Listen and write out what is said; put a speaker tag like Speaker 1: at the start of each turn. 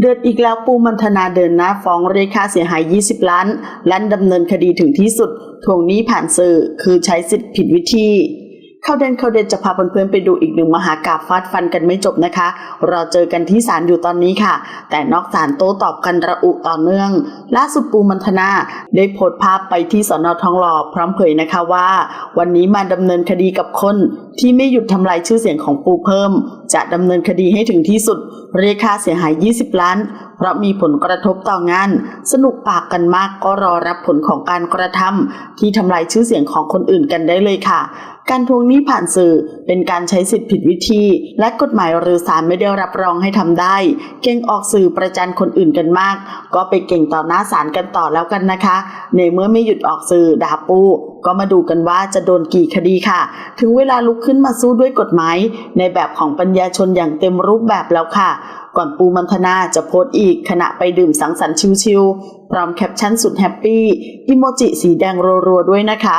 Speaker 1: เดือดอีกแล้วปูมันธนาเดินหน้าฟ้องเรียกค่าเสียหาย 20 ล้าน และดำเนินคดีถึงที่สุด ทวงหนี้ผ่านสื่อ คือใช้สิทธิผิดวิธี เข้าเด่นเข้าเด่นจะพาเพื่อนๆไปดูอีกหนึ่งมหากาบฟาดฟันกันไม่จบนะคะ เรอเจอกันที่ศาลอยู่ตอนนี้ค่ะ แต่นอกศาลโต้ตอบกันระอุต่อเนื่อง ล่าสุดปูมันธนาได้โพสต์ภาพไปที่สอนอทองหล่อพร้อมเผยนะคะว่า วันนี้มาดำเนินคดีกับคน ที่ไม่หยุดทำลายชื่อเสียงของปูเพิ่ม จะดำเนินคดีให้ถึงที่สุด เรียกค่าเสียหาย 20 ล้าน เพราะมีผลกระทบต่องาน สนุกปากกันมากก็รอรับผลของการกระทำที่ทำลายชื่อเสียงของคนอื่นกันได้เลยค่ะ การทวงหนี้ผ่านสื่อเป็นการใช้สิทธิผิดวิธี และกฎหมายหรือศาลไม่ได้รับรองให้ทำได้ เก่งออกสื่อประจันคนอื่นกันมาก ก็ไปเก่งต่อหน้าศาลกันต่อแล้วกันนะคะ ในเมื่อไม่หยุดออกสื่อด่าปูก็มาดูกันว่าจะโดนกี่คดีค่ะ ถึงเวลาลุกขึ้นมาสู้ด้วยกฎหมาย ในแบบของปัญญาชนอย่างเต็มรูปแบบแล้วค่ะ ก่อนปูมันธนาจะโพสต์อีกขณะไปดื่มสังสรรค์ชิวๆพร้อมแคปชั่นสุดแฮปปี้อิโมจิสีแดงรัวๆด้วยนะคะ